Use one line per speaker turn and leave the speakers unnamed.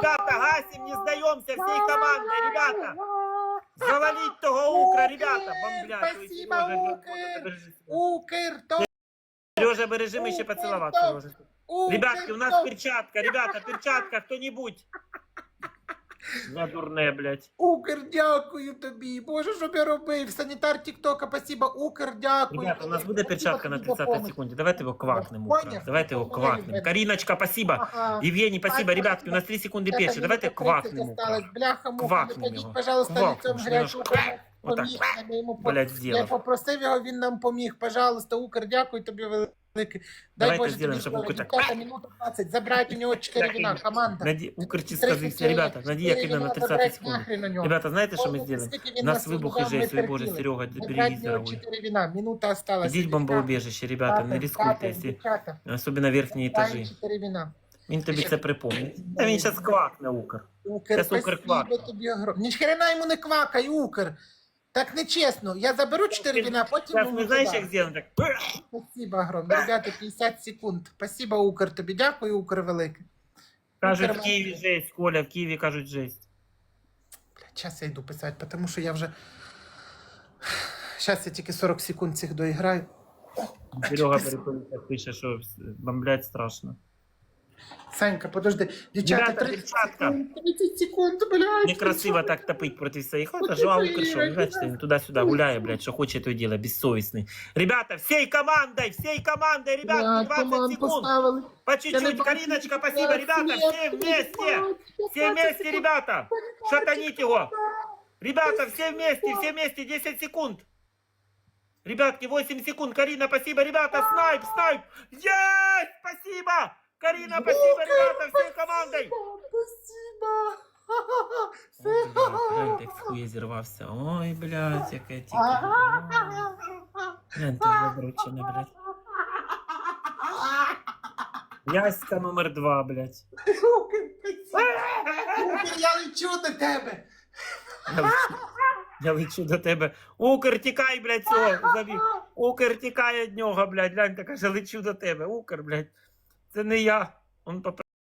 ребята, гасим, не сдаемся всей командой, ребята. Завалить того Укра, ребята, бомблять.
Спасибо, Укр. Укр, то
Сережа, бережи, мы еще поцеловаться можем. Ребятки, у нас перчатка, ребята, перчатка, кто-нибудь. За дурне, блядь.
Укр, дякую тобі. Боже, що б я робив? Санітар Тіктока, спасибо. Укр, дякую.
Ребята, у нас буде перчатка на 30
помощь.
секунді. Давайте його квакнемо.
Поняв.
Укра. Давайте його квакнемо. Каріночка, спасибо.
Ага.
Евгений, спасибо. Ребятки, у нас 3 секунди
минута
Давайте
30
квакнемо. Укра.
Бляха, муха, не
Квакнемо
ходіть,
його.
пожалуйста,
Квакнемо,
лицем
щоб
гарячого
Отак.
поміг. Ми йому по-
Блядь,
Я
сделав.
попросив його, він нам поміг. Пожалуйста, Укр, дякую тобі велике. Дай
Давайте
Боже
сделаем,
здоров'я.
Укр так-
минута 20. Забрать у нього 4
Так,
вина. Команда.
Наді... Укрчі
30
ребята. Надія
Чотири
на
вина
30 секунд. Ребята, знаєте, що ми У нас вибух і
удав,
жесть, ой боже. Серега,
у нього
здоров'я.
4 вина. Минута осталась.
Ідіть в бомбоубіжище, ребята, не рискуйте, якщо...
Дівчата,
особливо верхні етажі.
4 вина.
Він тобі це припомнить. Та він зараз квакне, Укр.
Укр,
Щас Укр
спасибо
квакне.
тобі огромне. Ні хрена йому не квакай, Укр. Так нечесно. Я заберу 4 вина, потім
Зараз ми знаєш, як зробимо? Так.
Спасибо огромне. Ребята, 50 секунд. Спасибо, Укр, тобі. Дякую, Укр велике.
Кажуть, в Києві жесть, Коля, в Києві кажуть жесть.
Блядь, я йду писати, тому що я вже... Зараз я тільки 40 секунд цих доіграю.
Серега Переполітов пише, що бомблять страшно.
Санька, подожди. Дівчата,
Ребята,
30
дівчатка.
секунд, 30 секунд, блядь.
Некрасиво так топить проти своїх. От, а Жоа Укр, що, ви бачите, він туди-сюди гуляє, блядь, що хоче, то й ділає, безсовісний. Ребята, всей командой, всей командой, ребята,
Блядь,
20
команд
секунд.
поставили.
По
Я не
чуть-чуть,
бачу,
Кариночка,
блядь,
спасибо, ребята,
свет,
все вместе.
блядь,
Все
15
вместе,
секунд.
ребята. Шатанить его. Ребята, все вместе, все вместе, 10 секунд. Ребятки, 8 секунд. Карина, спасибо, ребята, снайп, снайп. Есть, спасибо. Карина, спасибо, ребята, всей командой.
Спасибо.
Як в хує зірвався. Ой, блядь, яке тільки. Глянь, ти забручене, блядь. Яська номер два, блядь.
Я лечу до тебе.
Я лечу, я лечу до тебе. Укр, тікай, блядь, цього. Забіг. Укр тікає від нього, блядь. Глянь, та каже, лечу до тебе. Укр, блядь. Це не я. Он.